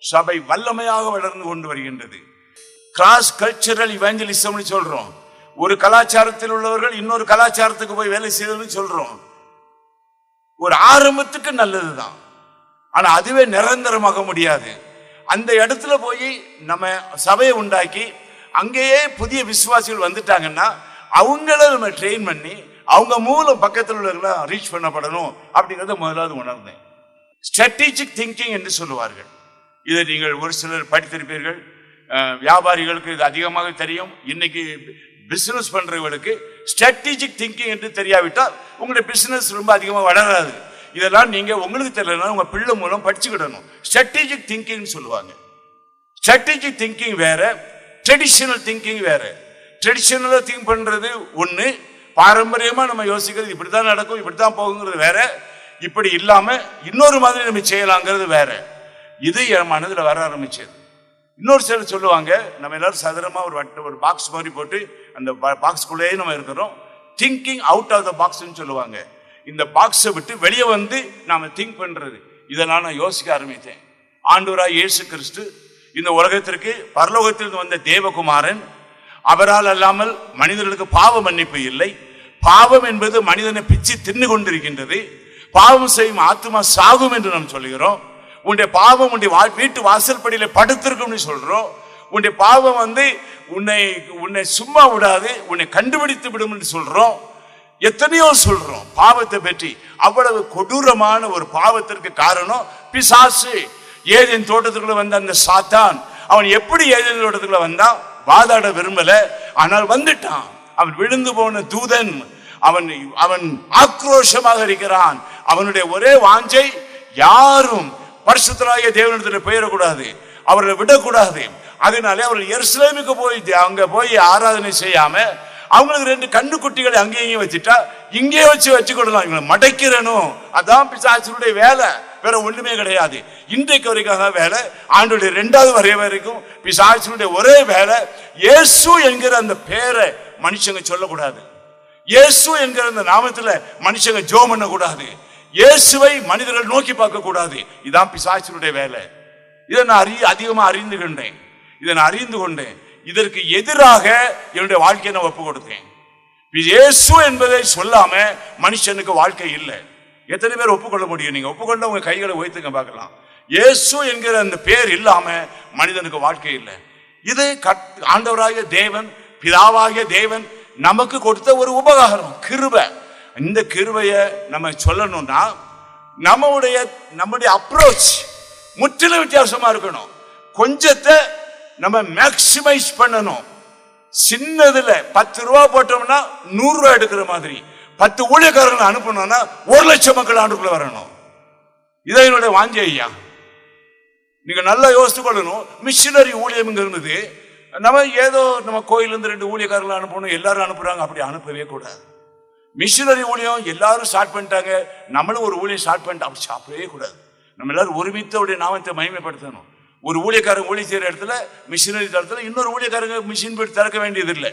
சபை வல்லமையாக வளர்ந்து கொண்டு வருகின்றது. கிராஸ் கல்ச்சரல் இவாஞ்சலிசம்னு சொல்றோம். ஒரு கலாச்சாரத்தில் உள்ளவர்கள் இன்னொரு கலாச்சாரத்துக்கு போய் வேலை செய்யணும்னு சொல்றோம். ஒரு ஆரம்பத்துக்கு நல்லதுதான். ஆனா அதுவே நிரந்தரமாக முடியாது. அந்த இடத்துல போய் நம்ம சபையை உண்டாக்கி அங்கேயே புதிய விசுவாசிகள் வந்துட்டாங்கன்னா அவங்கள நம்ம ட்ரெயின் பண்ணி அவங்க மூலம் பக்கத்தில் உள்ளவர்களாக ரீச் பண்ணப்படணும் அப்படிங்கிறத முதலாவது உணர்ந்தேன். ஸ்ட்ராட்டஜிக் திங்கிங் என்று சொல்லுவார்கள். இதை நீங்கள் ஒரு சிலர் படித்திருப்பீர்கள். வியாபாரிகளுக்கு இது அதிகமாக தெரியும். இன்னைக்கு பிசினஸ் பண்றவங்களுக்கு ஸ்ட்ராட்டஜிக் திங்கிங் என்று தெரியாவிட்டால் உங்களுடைய பிசினஸ் ரொம்ப அதிகமாக வளராது. இதெல்லாம் நீங்க உங்களுக்கு தெரியலனா உங்க பிள்ளை மூலம் படிச்சுக்கிடணும். ஸ்ட்ராட்டஜிக் திங்கிங் சொல்லுவாங்க. ஸ்ட்ராட்டஜிக் திங்கிங் வேற ட்ரெடிஷனல் திங்கிங் வேற. ட்ரெடிஷ்னலாக திங்க் பண்றது ஒன்று பாரம்பரியமா நம்ம யோசிக்கிறது இப்படித்தான் நடக்கும் இப்படித்தான் போகுங்கிறது வேற. இப்படி இல்லாம இன்னொரு மாதிரி நம்ம செய்யலாங்கிறது வேற. இது என் மனதில் வர ஆரம்பிச்சது. இன்னொரு சிலர் சொல்லுவாங்க நம்ம எல்லாரும் சதுரமா ஒரு வட்ட ஒரு பாக்ஸ் மாதிரி போட்டு அந்த பாக்ஸ்குள்ளேயே நம்ம இருக்கிறோம். திங்கிங் அவுட் ஆஃப் த பாக்ஸ்ன்னு சொல்லுவாங்க. இந்த பாக்ஸை விட்டு வெளியே வந்து நாம திங்க் பண்றது. இதை நான் யோசிக்க ஆரம்பித்தேன். ஆண்டூராக இயேசு கிறிஸ்து இந்த உலகத்திற்கு பரலோகத்திலிருந்து வந்த தேவகுமாரன் அவரால் அல்லாமல் மனிதர்களுக்கு பாவ மன்னிப்பு இல்லை. பாவம் என்பது மனிதனை பிச்சு தின்னு கொண்டிருக்கின்றது பாவம் செய்யும் ஆத்மா சாகும் என்று நாம் சொல்லுகிறோம். உன்னுடைய பாவம் உன்னுடைய வா- வீட்டு வாசல்படியில படுத்திருக்கும்னு சொல்றோம். உன்னுடைய பாவம் வந்து உன்னை உன்னை சும்மா விடாது உன்னை கண்டுபிடித்து விடும் என்று சொல்றோம். எத்தனையோ சொல்றோம். பாவத்தை பற்றி அவ்வளவு கொடூரமான ஒரு பாவத்திற்கு காரணம் பிசாசு. ஏதேன் தோட்டத்துக்குள்ள வந்த அந்த சாத்தான். அவன் எப்படி ஏதேன் தோட்டத்துக்குள்ள வந்தான்? வாதாட விரும்பல. ஆனால் வந்துட்டான். அவன் விழுந்து போன தூதன். அவன் அவன் ஆக்ரோஷமாக இருக்கிறான். அவனுடைய ஒரே வாஞ்சை யாரும் பரிசுத்தராகிய தேவனிடத்தில் பெயரக்கூடாது அவர்களை விடக்கூடாது. அதனாலே அவர்கள் எருசலேமுக்கு போய் அங்க போய் ஆராதனை செய்யாம அவங்களுக்கு ரெண்டு கண்ணுக்குட்டிகளை அங்கேயும் வச்சுட்டா இங்கே வச்சு வச்சுக்கிடலாம் இவங்களை மடைக்கிறனும். அதான் பிசாசனுடைய வேலை. வேற ஒண்ணுமே கிடையாது. இன்றைக்கு வரைக்காக வேலை. ஆண்டுடைய ரெண்டாவது வரைய வரைக்கும் பிசாசனுடைய ஒரே வேலை. இயேசு என்கிற அந்த பேரை மனுஷங்க சொல்லக்கூடாது. இயேசு என்கிற அந்த நாமத்துல மனுஷங்க ஜோம் பண்ணக்கூடாது. இயேசுவை மனிதர்கள் நோக்கி பார்க்க கூடாது. இதான் பிசாசனுடைய வேலை. இதை நான் அறி அதிகமாக அறிந்து கொண்டேன். இதை நான் அறிந்து கொண்டேன். இதற்கு எதிராக என்னுடைய வாழ்க்கையை நான் ஒப்பு கொடுத்தேன் இயேசு என்பதை சொல்லாம மனுஷனுக்கு வாழ்க்கை இல்லை. எத்தனை பேர் ஒப்புக்கொள்ள முடியும்? நீங்க ஒப்புக்கொண்ட உங்க கைகளை உயர்த்துங்க பார்க்கலாம். இயேசு என்கிற அந்த பேர் இல்லாம மனிதனுக்கு வாழ்க்கை இல்லை. இது ஆண்டவராகிய தேவன் பிதாவாகிய தேவன் நமக்கு கொடுத்த ஒரு உபகாரம் கிருபை. இந்த கிருவையை நம்ம சொல்லணும்னா நம்முடைய நம்முடைய அப்ரோச் முற்றிலும் வித்தியாசமா இருக்கணும். கொஞ்சத்தை நம்ம மேக்சிமைஸ் பண்ணணும். சின்னதுல பத்து ரூபா போட்டோம்னா நூறு ரூபா எடுக்கிற மாதிரி. பத்து ஊழியக்காரர்கள் அனுப்பணும்னா ஒரு லட்சம் மக்கள் ஆண்டுக்குள்ள வரணும். இதை என்னுடைய வாஞ்சி ஐயா. நீங்க நல்லா யோசித்து கொள்ளணும். மிஷினரி இருந்தது நம்ம ஏதோ நம்ம கோயிலிருந்து ரெண்டு ஊழியக்காரர்கள் அனுப்பணும் எல்லாரும் அனுப்புறாங்க. அப்படி அனுப்பவே கூடாது. மிஷினரி ஊழியம் எல்லாரும் ஸ்டார்ட் பண்ணிட்டாங்க. நம்மளும் ஒரு ஊழியம் ஸ்டார்ட் பண்ணிட்டு அப்படி சாப்பிடவே கூடாது. நம்ம எல்லாரும் ஒருமித்தோடைய நாமத்தை மகிமைப்படுத்தணும். ஒரு ஊழியக்காரங்க ஊழிய செய்கிற இடத்துல மிஷினரி தளத்தில் இன்னொரு ஊழியக்காரங்க மிஷின் போய் திறக்க வேண்டியது இல்லை.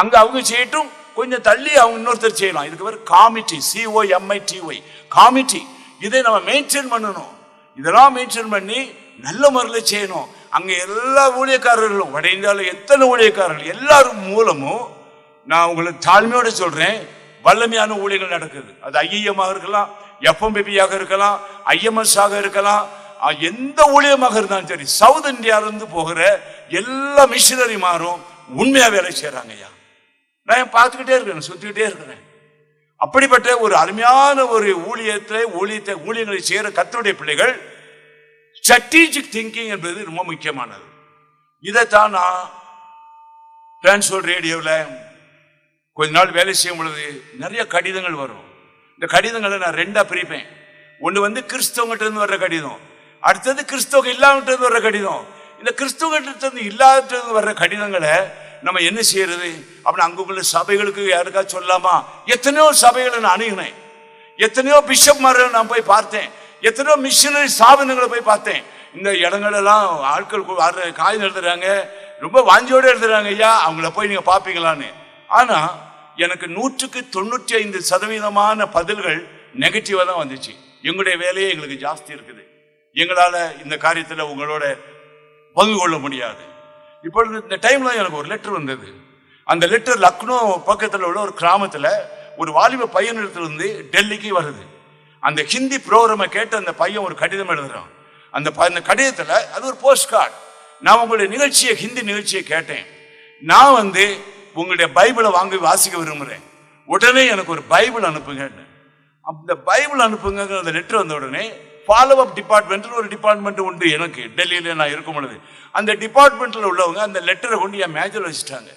அங்கே அவங்க செய்யட்டும் கொஞ்சம் தள்ளி அவங்க இன்னொருத்தர் செய்யலாம். இதுக்கு பேர் காமிட்டி சிஓ டிஒய் காமிட்டி இதை நம்ம மெயின்டைன் பண்ணணும். இதெல்லாம் மெயின்டைன் பண்ணி நல்ல முறையில் செய்யணும். அங்கே எல்லா ஊழியக்காரர்களும் வட இந்தியாவில் எத்தனை ஊழியக்காரர்கள் எல்லாரும் மூலமும் நான் உங்களுக்கு தாழ்மையோடு சொல்கிறேன் வல்லமையான ஊழியர்கள் நடக்குது. அது ஐஎம்மாக இருக்கலாம் எஃப்எம்பிபியாக இருக்கலாம் ஐஎம்எஸ் ஆக இருக்கலாம். எந்த ஊழியமாக இருந்தாலும் சரி சவுத் இந்தியாவிலிருந்து போகிற எல்லா மிஷினரி மாறும். உண்மையா வேலை செய்யறாங்க ஐயா. நான் பார்த்துக்கிட்டே இருக்கிறேன் சுத்திக்கிட்டே இருக்கிறேன். அப்படிப்பட்ட ஒரு அருமையான ஒரு ஊழியத்தை ஊழியத்தை ஊழியங்களை செய்கிற கத்தருடைய பிள்ளைகள் ஸ்ட்ராட்டஜிக் திங்கிங் என்பது ரொம்ப முக்கியமானது. இதைத்தான் நான் டிரான்ஸ்வர் ரேடியோவில் கொஞ்ச நாள் வேலை செய்யும் பொழுது நிறைய கடிதங்கள் வரும். இந்த கடிதங்களை நான் ரெண்டா பிரிப்பேன். ஒன்று வந்து கிறிஸ்தவங்கிட்ட இருந்து வர்ற கடிதம். அடுத்தது கிறிஸ்தவங்க இல்லாமட்ட இருந்து வர்ற கடிதம். இந்த கிறிஸ்தவங்கிட்ட இருந்து இல்லாத வர்ற கடிதங்களை நம்ம என்ன செய்யறது? அப்படின்னு அங்குள்ள சபைகளுக்கு யாருக்கா சொல்லாமா? எத்தனையோ சபைகளை நான் அணுகினேன். எத்தனையோ பிஷப் நான் போய் பார்த்தேன். எத்தனையோ மிஷினரி ஸ்தாபனங்களை போய் பார்த்தேன். இந்த இடங்களெல்லாம் ஆட்கள் காய் வர்ற எழுதுறாங்க ரொம்ப வாஞ்சியோட எழுதுறாங்க ஐயா அவங்கள போய் நீங்க பார்ப்பீங்களான்னு. ஆனா எனக்கு நூற்றுக்கு தொண்ணூற்றி ஐந்து சதவீதமான பதில்கள் நெகட்டிவா தான் வந்துச்சு. எங்களுடைய வேலையே எங்களுக்கு ஜாஸ்தி இருக்குது. எங்களால இந்த காரியத்துல உங்களோட பங்கு கொள்ள முடியாது. இப்பொழுது இந்த டைம்ல எனக்கு ஒரு லெட்டர் வந்தது. அந்த லெட்டர் லக்னோ பக்கத்துல உள்ள ஒரு கிராமத்துல ஒரு வாலிப பையன் இருந்து டெல்லிக்கு வருது. அந்த ஹிந்தி ப்ரோக்ராமை கேட்டு அந்த பையன் ஒரு கடிதம் எழுதுறான். அந்த ப- அந்த கடிதத்துல அது ஒரு போஸ்ட் கார்டு நான் உங்களுடைய நிகழ்ச்சியை ஹிந்தி நிகழ்ச்சியை கேட்டேன். நான் வந்து உங்களுடைய பைபிளை வாங்கி வாசிக்க விரும்புகிறேன் உடனே எனக்கு ஒரு பைபிள் அனுப்புங்கன்னு அந்த பைபிள் அனுப்புங்க அந்த லெட்டர் வந்த உடனே ஃபாலோ அப் டிபார்ட்மெண்ட்டில் ஒரு டிபார்ட்மெண்ட் உண்டு எனக்கு. டெல்லியில் நான் இருக்கும் பொழுது. அந்த டிபார்ட்மெண்ட்டில் உள்ளவங்க அந்த லெட்டரை கொண்டு என் மேஜர் வச்சுட்டாங்க.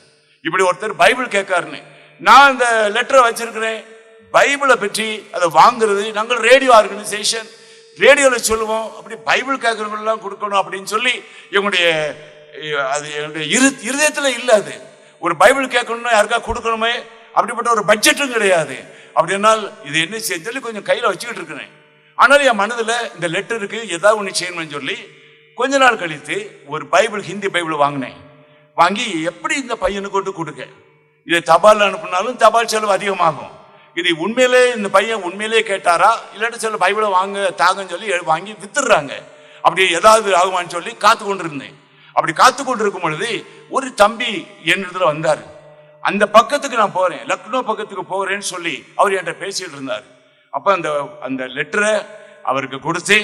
இப்படி ஒருத்தர் பைபிள் கேட்காருன்னு. நான் அந்த லெட்டரை வச்சிருக்கிறேன். பைபிளை பற்றி அதை வாங்குறது நாங்கள் ரேடியோ ஆர்கனைசேஷன் ரேடியோவில் சொல்லுவோம் அப்படி பைபிள் கேட்குறவங்களெல்லாம் கொடுக்கணும் அப்படின்னு சொல்லி எங்களுடைய அது என்னுடைய இரு இருதயத்தில் இல்லை அது. ஒரு பைபிள் கேட்கணும்னா யாருக்கா கொடுக்கணுமே? அப்படிப்பட்ட ஒரு பட்ஜெட்டும் கிடையாது. அப்படின்னால் இது என்ன செய்ய சொல்லி கொஞ்சம் கையில் வச்சுக்கிட்டு இருக்கிறேன் ஆனால் என் மனதில் இந்த லெட்டருக்கு ஏதாவது ஒன்று செய்யணும்னு சொல்லி கொஞ்ச நாள் கழித்து ஒரு பைபிள் ஹிந்தி பைபிள் வாங்கினேன். வாங்கி எப்படி இந்த பையனுக்கு கொண்டு கொடுக்க? இதை தபால் அனுப்புனாலும் தபால் செலவு அதிகமாகும். இது உண்மையிலே இந்த பையன் உண்மையிலே கேட்டாரா? இல்லாட்டி சில பைபிளை வாங்க தாங்கன்னு சொல்லி வாங்கி வித்துடுறாங்க. அப்படி ஏதாவது ஆகுமான்னு சொல்லி காத்து கொண்டிருந்தேன் அப்படி காத்து கொண்டிருக்கும் பொழுது ஒரு தம்பி என்னிடத்துல வந்தார். அந்த பக்கத்துக்கு நான் போகிறேன் லக்னோ பக்கத்துக்கு போகிறேன்னு சொல்லி அவர் என்கிட்ட பேசிட்டு இருந்தார். அப்போ அந்த அந்த லெட்டரை அவருக்கு கொடுத்து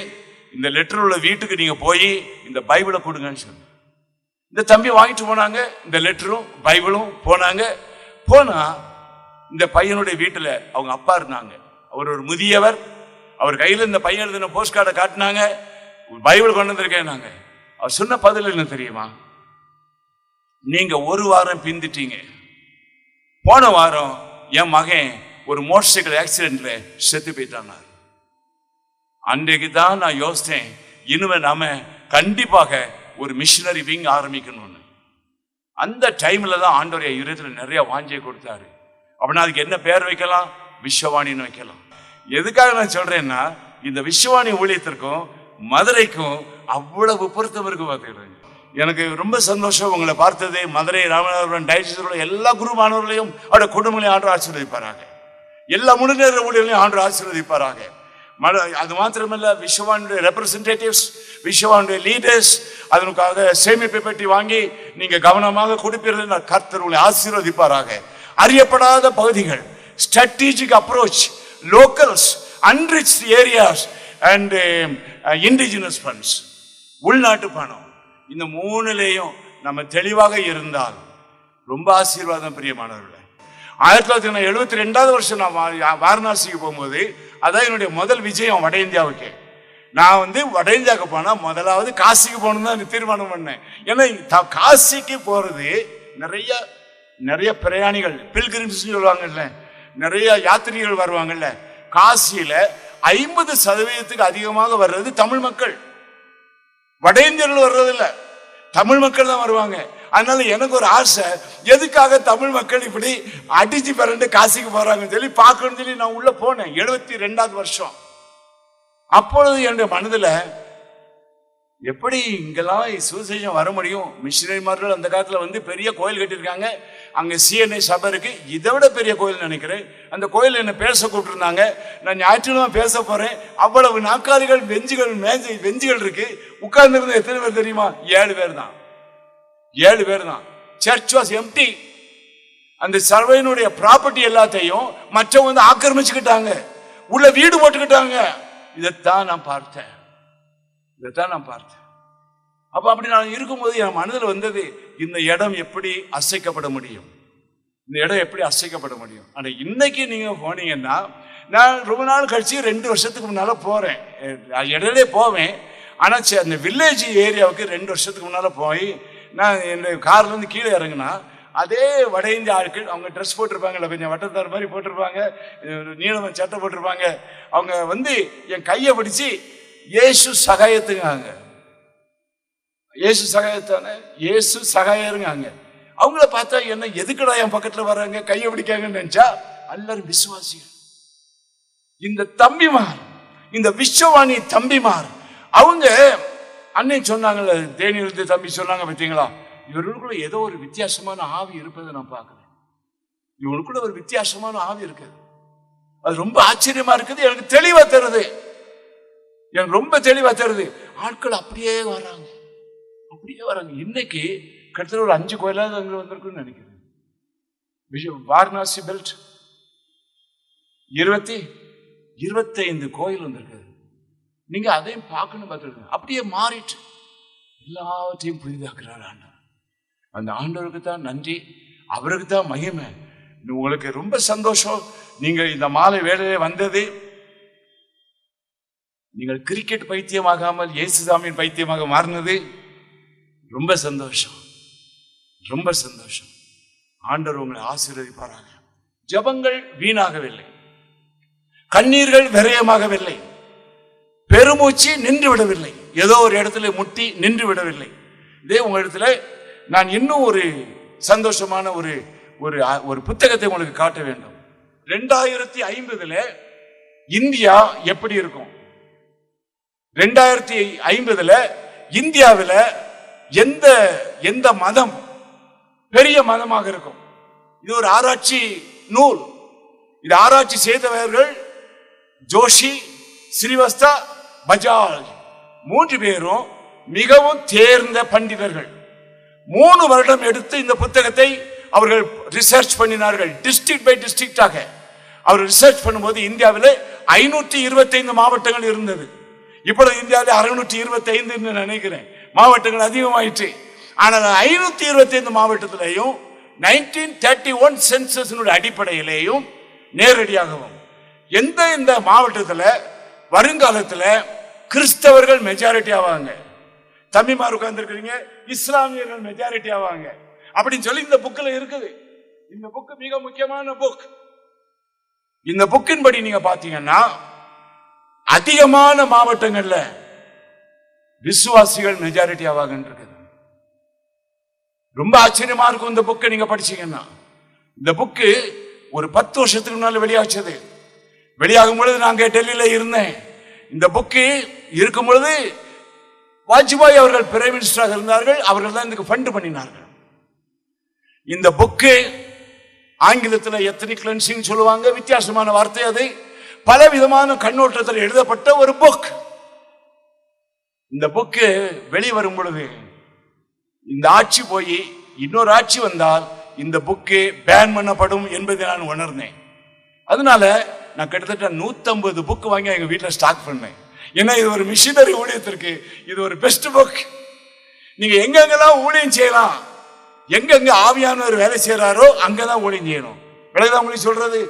இந்த லெட்டர் உள்ள வீட்டுக்கு நீங்கள் போய் இந்த பைபிளை கொடுங்கன்னு சொன்னேன் இந்த தம்பி வாங்கிட்டு போனாங்க இந்த லெட்டரும் பைபிளும் போனாங்க. போனால் இந்த பையனுடைய வீட்டில் அவங்க அப்பா இருந்தாங்க. அவர் ஒரு முதியவர். அவர் கையில் இந்த பையன் எழுதின போஸ்ட் கார்டை காட்டினாங்க. பைபிள் கொண்டு வந்திருக்கேன் நாங்கள் அவர் சொன்ன பதில் என்ன தெரியுமா? நீங்க ஒரு வாரம் பிந்திட்டீங்க. போன வாரம் என் மகன் ஒரு மோட்டர் சைக்கிள் ஆக்சிடென்ட்ல செத்து போயிட்டானார். அன்றைக்கு தான் நான் யோசித்தேன் இனிமே நாம கண்டிப்பாக ஒரு மிஷினரி விங் ஆரம்பிக்கணும்னு. அந்த டைம்ல தான் ஆண்டோடைய இருதயத்தில் நிறைய வாஞ்சியை கொடுத்தாரு. அப்படின்னா அதுக்கு என்ன பேர் வைக்கலாம்? விஸ்வவாணின்னு வைக்கலாம். எதுக்காக நான் சொல்றேன்னா இந்த விஸ்வவாணி ஊழியத்திற்கும் மதுரைக்கும் அவ்வளவு பொருத்தம் இருக்கு பார்த்துக்கிறேன். எனக்கு ரொம்ப சந்தோஷம் உங்களை பார்த்தது. மதுரை ராமநாதபுரம் டயசிஸோட எல்லா குருமானவர்களையும் அவருடைய குடும்பங்களையும் ஆண்டு ஆசீர்வதிப்பாராக. எல்லா முழுநேர ஊழியர்களையும் ஆண்டு ஆசீர்வதிப்பாராக. அது மாத்திரமல்ல விஸ்வவானுடைய ரெப்ரசன்டேட்டிவ்ஸ் விஸ்வவானுடைய லீடர்ஸ் அதனுக்காக சேமிப்பை பற்றி வாங்கி நீங்க கவனமாக கொடுப்பீர்கள் நான் கர்த்தர் உங்களை ஆசீர்வதிப்பாராக. அறியப்படாத பகுதிகள் strategic approach locals unreached areas and indigenous funds உள்நாட்டு பணம். இந்த மூணுலேயும் நம்ம தெளிவாக இருந்தால் ரொம்ப ஆசீர்வாதம் பிரியமானவர்களே. ஆயிரத்தி தொள்ளாயிரத்தி எழுபத்தி ரெண்டாவது வருஷம் நான் வாரணாசிக்கு போகும்போது அதான் என்னுடைய முதல் விஜயம் வட இந்தியாவுக்கு. நான் வந்து வட இந்தியாவுக்கு போனால் முதலாவது காசிக்கு போகணும் தான் தீர்மானம் பண்ணேன். ஏன்னா த- காசிக்கு போகிறது நிறைய நிறைய பிரயாணிகள் பில்கிரிம்ஸ் சொல்லுவாங்கல்ல நிறைய யாத்திரிகள் வருவாங்கல்ல காசியில ஐம்பது சதவீதத்துக்கு அதிகமாக வர்றது தமிழ் மக்கள். வட இந்தியர்கள் வர்றதில்ல. தமிழ் மக்கள் தான் வருவாங்க. அதனால எனக்கு ஒரு ஆசை எதுக்காக தமிழ் மக்கள் இப்படி அடிச்சு பிறண்டு காசிக்கு போறாங்கன்னு சொல்லி பார்க்கணும்னு சொல்லி நான் உள்ள போனேன். எழுபத்தி ரெண்டாவது வருஷம். அப்பொழுது என்னுடைய மனதில் எப்படி இங்கெல்லாம் சுவிசேஷம் வர முடியும்? மிஷினரிமார்கள் அந்த காலத்தில் வந்து பெரிய கோயில் கட்டியிருக்காங்க. அங்க சிஎன்ஐ சபை இருக்கு. இதை விட பெரிய கோயில் நினைக்கிறேன். அந்த கோயில் என்ன பேச கூப்பிட்டுருந்தாங்க. நான் ஞாயிற்றுக்கிழமை பேச போறேன். அவ்வளவு நாற்காலிகள் பெஞ்சுகள் மேஞ்சு பெஞ்சுகள் இருக்கு. உட்கார்ந்துருந்த எத்தனை பேர் தெரியுமா? ஏழு பேர் தான். ஏழு பேர் தான். சர்ச் வாஸ் எம்டி அந்த சர்வையினுடைய ப்ராப்பர்ட்டி எல்லாத்தையும் மற்றவங்க வந்து ஆக்கிரமிச்சுக்கிட்டாங்க. உள்ள வீடு போட்டுக்கிட்டாங்க. இதைத்தான் நான் பார்த்தேன். இதைத்தான் நான் பார்த்தேன். அப்ப அப்படி நான் இருக்கும்போது என் மனதில் வந்தது இந்த இடம் எப்படி அசைக்கப்பட முடியும்? இந்த இடம் எப்படி அசைக்கப்பட முடியும்? ஆனால் இன்னைக்கு நீங்கள் போனீங்கன்னா நான் ரொம்ப நாள் கழிச்சு ரெண்டு வருஷத்துக்கு முன்னால் போகிறேன் இடையிலே போவேன். ஆனால் சரி, அந்த வில்லேஜ் ஏரியாவுக்கு ரெண்டு வருஷத்துக்கு முன்னால் போய் நான் என்னுடைய கார்லேருந்து கீழே இறங்கினா அதே வட இந்திய ஆட்கள் அவங்க ட்ரெஸ் போட்டிருப்பாங்கல்ல கொஞ்சம் வட்டத்தார் மாதிரி போட்டிருப்பாங்க. அஹ் நீளம் சட்டை போட்டிருப்பாங்க. அவங்க வந்து என் கையை பிடிச்சி ஏசு சகாயத்துங்க சகாயத்துங்காங்க இயேசு சகாயத்தானே? இயேசு சகாயருங்காங்க அவங்கள பார்த்தா என்ன எதுக்குடா என் பக்கத்துல வர்றாங்க? கையை பிடிக்காங்கன்னு நினைச்சா? எல்லாரும் விசுவாசிகள். இந்த தம்பிமார் இந்த விஸ்வவாணி தம்பிமார் அவங்க அண்ணன் சொன்னாங்கல்ல தேனியிலிருந்து தம்பி சொன்னாங்க பார்த்தீங்களா? இவர்களுக்குள்ள ஏதோ ஒரு வித்தியாசமான ஆவி இருப்பதை நான் பார்க்குறேன். இவங்களுக்குள்ள ஒரு வித்தியாசமான ஆவி இருக்குது. அது ரொம்ப ஆச்சரியமா இருக்குது எனக்கு தெளிவா தருது. எனக்கு ரொம்ப தெளிவா தருது. ஆட்கள் அப்படியே வராங்க அப்படியே வராங்க. இன்னைக்கு கிட்டத்தட்ட ஒரு அஞ்சு கோயிலாவது அங்கே வந்திருக்குன்னு நினைக்கிறேன். விஷயம் வாரணாசி பெல்ட் இருபத்தி இருபத்தைந்து கோயில் வந்திருக்காரு. நீங்க அதையும் பார்க்கணும் பார்த்துருக்கீங்க. அப்படியே மாறிட்டு எல்லாவற்றையும் புதிதாக்குறாரு ஆண்டவர். அந்த ஆண்டவருக்கு தான் நன்றி அவருக்கு தான் மகிமை. உங்களுக்கு ரொம்ப சந்தோஷம். நீங்க இந்த மாலை வேலையில வந்தது. நீங்கள் கிரிக்கெட் பைத்தியமாகாமல் இயேசுசாமியின் பைத்தியமாக மாறினது. ரொம்ப சந்தோஷம். ரொம்ப சந்தோஷம். ஆண்டவர் உங்களை ஆசீர்வதிப்பாராங்க ஜபங்கள் வீணாகவில்லை. கண்ணீர்கள் விரயமாகவில்லை. பெருமூச்சு நின்று விடவில்லை ஏதோ ஒரு இடத்துல முட்டி நின்று விடவில்லை இதே உங்களிடத்துல நான் இன்னும் ஒரு சந்தோஷமான ஒரு ஒரு ஒரு புத்தகத்தை உங்களுக்கு காட்ட வேண்டும். ரெண்டாயிரத்தி ஐம்பதுல இந்தியா எப்படி இருக்கும்? ரெண்டாயிரத்தி ஐம்பதுல இந்தியாவில் எந்த எந்த மதம் பெரிய மதமாக இருக்கும்? இது ஒரு ஆராய்ச்சி நூல். இது ஆராய்ச்சி செய்தவர்கள் ஜோஷி ஸ்ரீவஸ்தா பஜாஜ் மூன்று பேரும் மிகவும் தேர்ந்த பண்டிதர்கள். மூணு வருடம் எடுத்து இந்த புத்தகத்தை அவர்கள் ரிசர்ச் பண்ணினார்கள். டிஸ்ட்ரிக்ட் பை டிஸ்ட்ரிக்டாக அவர் ரிசர்ச் பண்ணும்போது இந்தியாவில் ஐநூற்றி இருபத்தைந்து மாவட்டங்கள் இருந்தது. இப்பொழுது இந்தியாவில் அறுநூற்றி இருபத்தைந்து நினைக்கிறேன். மாவட்டங்கள் அதிகமாயிற்று. ஆனால் ஐநூத்தி இருபத்தி ஐந்து மாவட்டத்திலேயும் நைன்டீன் தேர்ட்டி ஒன் சென்சஸினுடைய அடிப்படையிலேயும் நேரடியாகவும் எந்த இந்த மாவட்டத்தில் வருங்காலத்தில் கிறிஸ்தவர்கள் மெஜாரிட்டி ஆவாங்க. தம்பிமார் உட்கார்ந்துருக்கிறீங்க இஸ்லாமியர்கள் மெஜாரிட்டி ஆவாங்க. அப்படின்னு சொல்லி இந்த புக்கில் இருக்குது. இந்த புக்கு மிக முக்கியமான புக் இந்த புக்கின் படி நீங்க பாத்தீங்கன்னா அதிகமான மாவட்டங்கள்ல விசுவாசிகள் மெஜாரிட்டி ஆவாங்கன்னு இருக்குது. ரொம்ப ஆச்சரியமா இருக்கும் இந்த புக்கை நீங்க படிச்சீங்கன்னா. இந்த புக்கு ஒரு பத்து வருஷத்துக்கு முன்னால வெளியாச்சது. வெளியாகும் பொழுது நாங்க டெல்லியில இருந்தேன். இந்த புக்கு இருக்கும் பொழுது வாஜ்பாய் அவர்கள் பிரைம் மினிஸ்டராக இருந்தார்கள். அவர்கள் தான் இதுக்கு ஃபண்ட் பண்ணினார்கள். இந்த புக்கு ஆங்கிலத்தில் எத்தனை கிளன்சிங் சொல்லுவாங்க. வித்தியாசமான வார்த்தை அது. பல விதமான கண்ணோட்டத்தில் எழுதப்பட்ட ஒரு புக் இந்த புக்கு வெளிவரும் பொழுது இந்த ஆட்சி போய் இன்னொரு ஆட்சி வந்தால் இந்த புக்கு பேன் பண்ணப்படும் என்பதை நான் உணர்ந்தேன். அதனால நான் கிட்டத்தட்ட நூத்தம்பது புக் வாங்கி எங்க வீட்டில் ஸ்டாக் பண்ணேன். ஏன்னா இது ஒரு மிஷினரி ஊழியத்திற்கு இது ஒரு பெஸ்ட் புக் நீங்க எங்கெங்கெல்லாம் ஊழியம் செய்யலாம் எங்கெங்க ஆவியானவர் வேலை செய்யறாரோ அங்கதான் ஊழியம் செய்யணும். விலகுதான் உங்களுக்கு சொல்றது?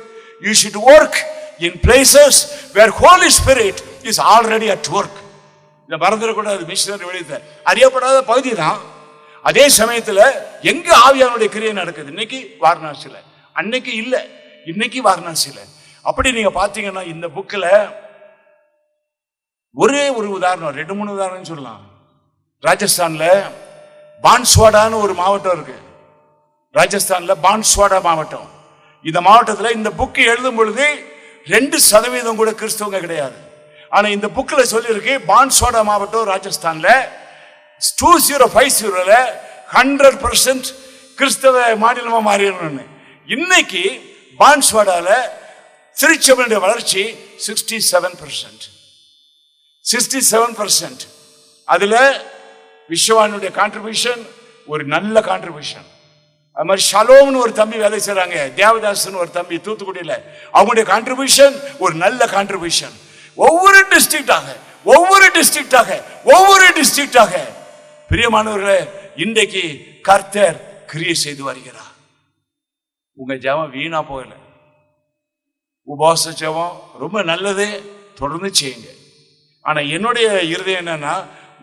You should work in places where Holy Spirit is already at work இந்த மறந்துடக்கூடாது மிஷினரி வெளியத்தை அறியப்படாத பகுதி தான். அதே சமயத்தில் எங்க ஆவியானுடைய கிரியை நடக்குது? இன்னைக்கு வாரணாசியில். அன்னைக்கு இல்லை. இன்னைக்கு வாரணாசியில். அப்படி நீங்க பாத்தீங்கன்னா இந்த புக்கில் ஒரே ஒரு உதாரணம் ரெண்டு மூணு உதாரணம் சொல்லலாம். ராஜஸ்தான்ல பான்ஸ்வாடான்னு ஒரு மாவட்டம் இருக்கு. ராஜஸ்தான்ல பான்ஸ்வாடா மாவட்டம். இந்த மாவட்டத்தில் இந்த புக்கு எழுதும் பொழுது ரெண்டு சதவீதம் கூட கிறிஸ்தவங்க கிடையாது. ஆனா இந்த புக்கில் சொல்லியிருக்கு பான்ஸ்வாடா மாவட்டம் ராஜஸ்தான்ல டூ ஜீரோ ஃபைவ் ஜீரோல ஹண்ட்ரட் பர்சன்ட் கிறிஸ்தவ மாநிலமா மாறிடணும்னு. இன்னைக்கு பான்ஸ்வாடால திருச்சபையுடைய வளர்ச்சி sixty seven percent sixty seven percent அதுல விஸ்வானுடைய கான்ட்ரிபியூஷன் ஒரு நல்ல கான்ட்ரிபியூஷன் அது மாதிரி ஷலோம்னு ஒரு தம்பி வேலை செய்றாங்க தேவதாசன் ஒரு தம்பி தூத்துக்குடியில். அவங்களுடைய கான்ட்ரிபியூஷன் ஒரு நல்ல கான்ட்ரிபியூஷன் ஒவ்வொரு டிஸ்ட்ரிக்டாக ஒவ்வொரு டிஸ்ட்ரிக்டாக ஒவ்வொரு டிஸ்ட்ரிக்டாக பிரியமானவர்களே இன்றைக்கு கர்த்தர் கிரியை செய்து வருகிறார். உங்க ஜெபம் வீணா போகல. உபவாச ஜெபம் ரொம்ப நல்லது தொடர்ந்து செய்யுங்க. ஆனா என்னுடைய இருதயம் என்னன்னா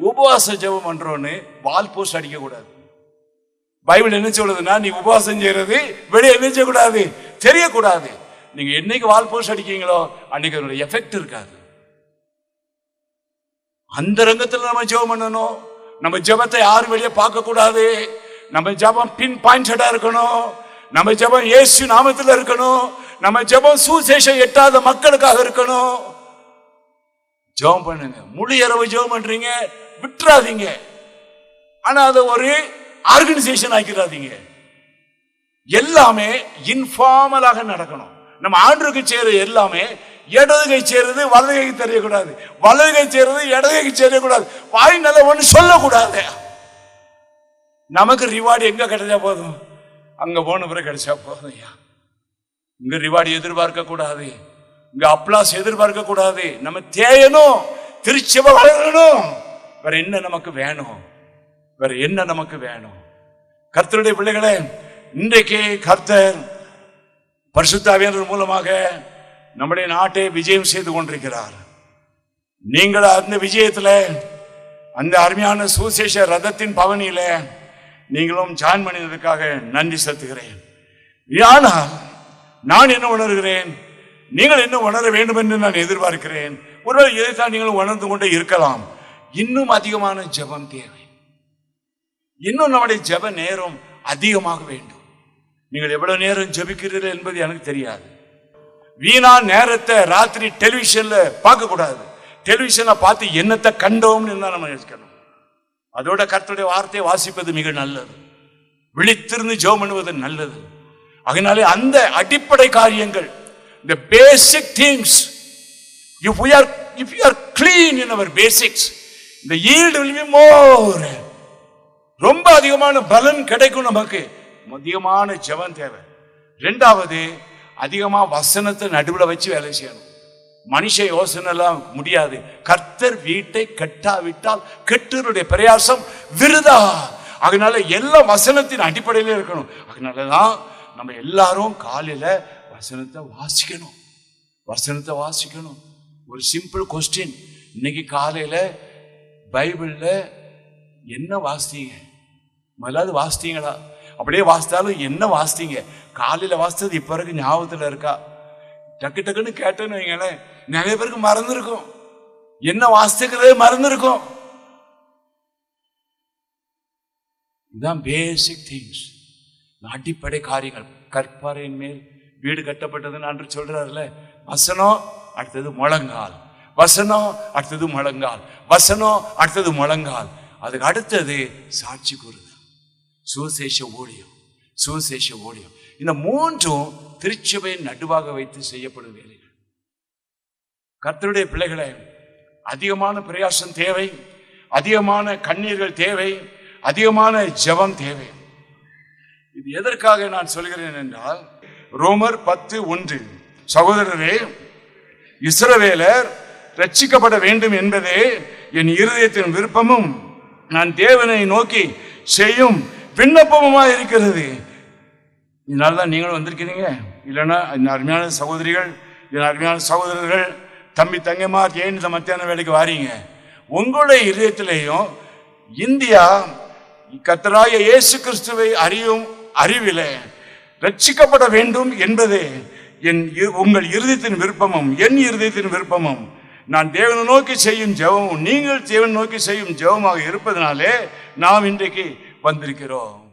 உபவாச ஜெபம் பண்றோன்னு வால் போஸ்ட் அடிக்க கூடாது பைபிள் என்ன சொல்லுதுன்னா நீ உபவாசம் செய்யறது வெளியே என்ன செய்யக்கூடாது தெரியக்கூடாது. நீங்க என்னைக்கு வால் போஸ்ட் அடிக்கீங்களோ அன்னைக்கு அதனுடைய எஃபெக்ட் இருக்காது. அந்த ரங்கத்தில் நம்ம ஜெபம் பண்ணணும். நம்ம ஜெபத்தை யாரும் வெளியே பார்க்க கூடாது நம்ம ஜெபம் பின் பாயிண்டடா இருக்கணும். நம்ம ஜெபம் இயேசு நாமத்தில் இருக்கணும். நம்ம ஜெபம் சுசேஷம் எட்டாத மக்களுக்காக இருக்கணும். ஜெபம் பண்ணுங்க. முழு இரவு ஜெபம் பண்றீங்க விட்டுறாதீங்க. ஆனா அதை ஒரு ஆர்கனைசேஷன் ஆக்கிடாதீங்க. எல்லாமே இன்ஃபார்மலாக நடக்கணும். நம்ம ஆண்டுக்கு சேர எல்லாமே இடது கை சேருது வலது கைக்கு தெரியக்கூடாது. வலது கை சேருது இடது கைக்கு தெரியக்கூடாது. வாய் நல்ல ஒண்ணு சொல்லக்கூடாது. நமக்கு ரிவார்டு எங்க கிடைச்சா போதும்? அங்க போன பிறகு கிடைச்சா போதும் ஐயா. இங்க ரிவார்டு எதிர்பார்க்க கூடாது இங்க அப்ளாஸ் எதிர்பார்க்க கூடாது நம்ம தேயணும் திருச்சபை வளரணும். வேற என்ன நமக்கு வேணும்? வேற என்ன நமக்கு வேணும்? கர்த்தருடைய பிள்ளைகளே இன்றைக்கு கர்த்தர் பரிசுத்தாவியர் மூலமாக நம்முடைய நாட்டை விஜயம் செய்து கொண்டிருக்கிறார். நீங்கள் அந்த விஜயத்தில் அந்த அருமையான சுசேஷ ரதத்தின் பவனியில நீங்களும் ஜாயின் பண்ணினதுக்காக நன்றி செலுத்துகிறேன். ஆனால் நான் என்ன உணர்கிறேன்? நீங்கள் என்ன உணர வேண்டும் என்று நான் எதிர்பார்க்கிறேன். ஒருவேளை இதைத்தான் நீங்கள் உணர்ந்து கொண்டே இருக்கலாம். இன்னும் அதிகமான ஜெபம் தேவை. இன்னும் நம்முடைய ஜெப நேரம் அதிகமாக வேண்டும். நீங்கள் எவ்வளவு நேரம் ஜெபிக்கிறீர்கள் என்பது எனக்கு தெரியாது. வீணா நேரத்தை ராத்திரி டெலிவிஷன்ல பார்க்க கூடாது டெலிவிஷனை பார்த்து என்னத்தை கண்டோம்னு தான் நம்ம யோசிக்கணும். அதோட கர்த்தருடைய வார்த்தையை வாசிப்பது மிக நல்லது. விழித்திருந்து ஜெபம் பண்ணுவது நல்லது. அதனாலே அந்த அடிப்படை காரியங்கள் இந்த basic things if you are if you are clean in our basics இந்த ஈல்டு வில் பி மோர் ரொம்ப அதிகமான பலன் கிடைக்கும் நமக்கு. அதிகமான ஜெபம் தேவை. ரெண்டாவது அதிகமாக வசனத்தை நடுவில் வச்சு வேலை செய்யணும். மனுஷ யோசனைலாம் எல்லாம் முடியாது. கர்த்தர் வீட்டை கட்டாவிட்டால் கெட்டருடைய பிரயாசம் விருதா. அதனால எல்லா வசனத்தின் அடிப்படையில இருக்கணும். அதனாலதான் நம்ம எல்லாரும் காலையில வசனத்தை வாசிக்கணும். வசனத்தை வாசிக்கணும். ஒரு சிம்பிள் கொஸ்டின் இன்னைக்கு காலையில பைபிள்ல என்ன வாசித்தீங்க? முதலாவது வாசித்தீங்களா? அப்படியே வாசித்தாலும் என்ன வாசித்தீங்க? காலையில் வாசித்தது இப்போ வரைக்கும் ஞாபகத்தில் இருக்கா? டக்கு டக்குன்னு கேட்டேன்னு வைங்களேன். நிறைய பேருக்கு மறந்துருக்கும். என்ன வாசித்துக்கிறதே மறந்துருக்கும். இதுதான் பேசிக் திங்ஸ் அடிப்படை காரியங்கள். கற்பாறையின் மேல் வீடு கட்டப்பட்டதுன்னு அன்று சொல்றாருல வசனம் அடுத்தது முழங்கால். வசனம் அடுத்தது முழங்கால். வசனம் அடுத்தது முழங்கால். அதுக்கு அடுத்தது சாட்சி கூறுது சுவிசேஷ ஊழியம் சுவிசேஷ ஊழியம். இந்த மூன்றும் திருச்சபையின் நடுவாக வைத்து செய்யப்படும் வேலைகள். கர்த்தருடைய பிள்ளைகளை அதிகமான பிரயாசம் தேவை அதிகமான கண்ணீர்கள் தேவை அதிகமான ஜெபம் தேவை. இது எதற்காக நான் சொல்கிறேன் என்றால் ரோமர் பத்து ஒன்று. சகோதரரே இஸ்ரவேலர் ரட்சிக்கப்பட வேண்டும் என்பதே என் இருதயத்தின் விருப்பமும். நான் தேவனை நோக்கி செய்யும் விண்ணப்பமுமா இருக்கிறது. இதனால தான் நீங்களும் வந்திருக்கிறீங்க. இல்லைன்னா இந்த அருமையான சகோதரிகள் என் அருமையான சகோதரர்கள் தம்பி தங்கம்மா ஏன் இந்த மத்தியான வேலைக்கு வாரீங்க? உங்களுடைய இதயத்திலேயும் இந்தியா கத்தராய இயேசு கிறிஸ்துவை அறியும் அறிவிலே ரட்சிக்கப்பட வேண்டும் என்பதே என் உங்கள் இருதயத்தின் விருப்பமும் என் இருதயத்தின் விருப்பமும். நான் தேவனை நோக்கி செய்யும் ஜெபமும் நீங்கள் தேவனை நோக்கி செய்யும் ஜெபமாக இருப்பதனாலே நாம் இன்றைக்கு வந்திருக்கிறோம்.